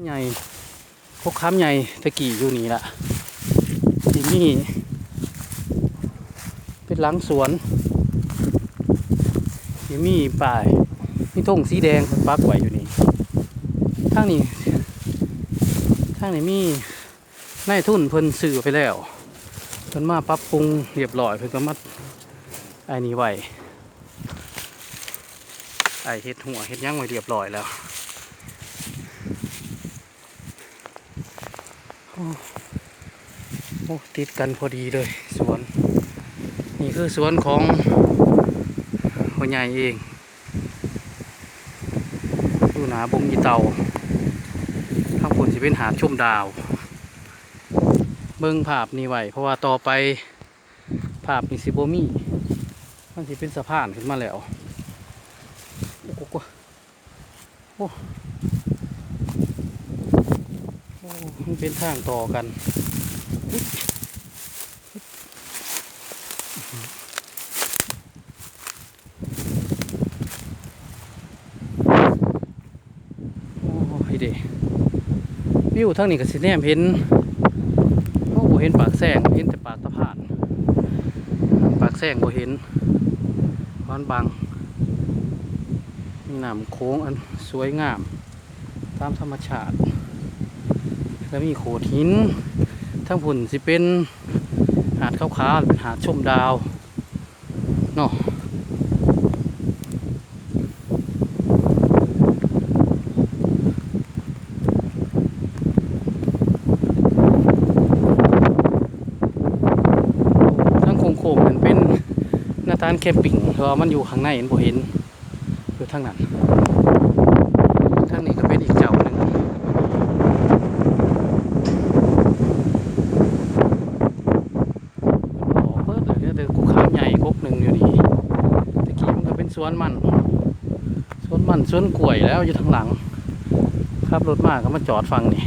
ใหญ่พวกค้ำใหญ่ตะกี้อยู่นี่ละที่นี่เป็นหลังสวนที่มีป่ายมีธงสีแดงปักไว้อยู่นี่ทางนี้ทางนี้มีนายทุนเพิ่นซื้อไปแล้วเพิ่นมาปรับปรุงเรียบร้อยเพิ่นก็มาไอ้นี่ไว้ไอเฮ็ดหัวเฮ็ดยังไว้เรียบร้อยแล้ว โอ้ติดกันพอดีเลยสวน นี่คือสวนของหัวใหญ่เองอยู่หนาบงยีเตาข้างบนจะเป็นหาดชุ่มดาว เบิ่งภาพนี้ไหวเพราะว่าต่อไปภาพมีซิโบมี่มันสิเป็นสะพานขึ้นมาแล้วโอ้โหโอ้ มันเป็นทางต่อกันโอ้ยเดวิวทางนี้ก็สิแนมเห็นโอ้บ่เห็นปากแซงเห็นแต่ปากตะพาน ปากแซงบ่เห็นร้อนบังมีน้ำโค้งอันสวยงาม ตามธรรมชาติ แล้วมีโขดหิน ทั้งผุ่นสิเป็นหาดขาวๆเป็นหาดชมดาวเนาะทั้งโค้งๆมันเป็นหน้าตานแคมปิ้งเพราะว่ามันอยู่ข้างในเห็นบ่เห็นอยู่ทางนั้นทางนี้ก็เป็นอีกเจ้าหนึ่งโอ้เพิ่นเหลือแต่กูขาม ใหญ่กกหนึ่งอยู่นี่ตะกี้มันก็เป็นสวนมันสวนมันสวนกล้วยแล้วอยู่ทางหลังขับรถมาก็มาจอดฟังนี่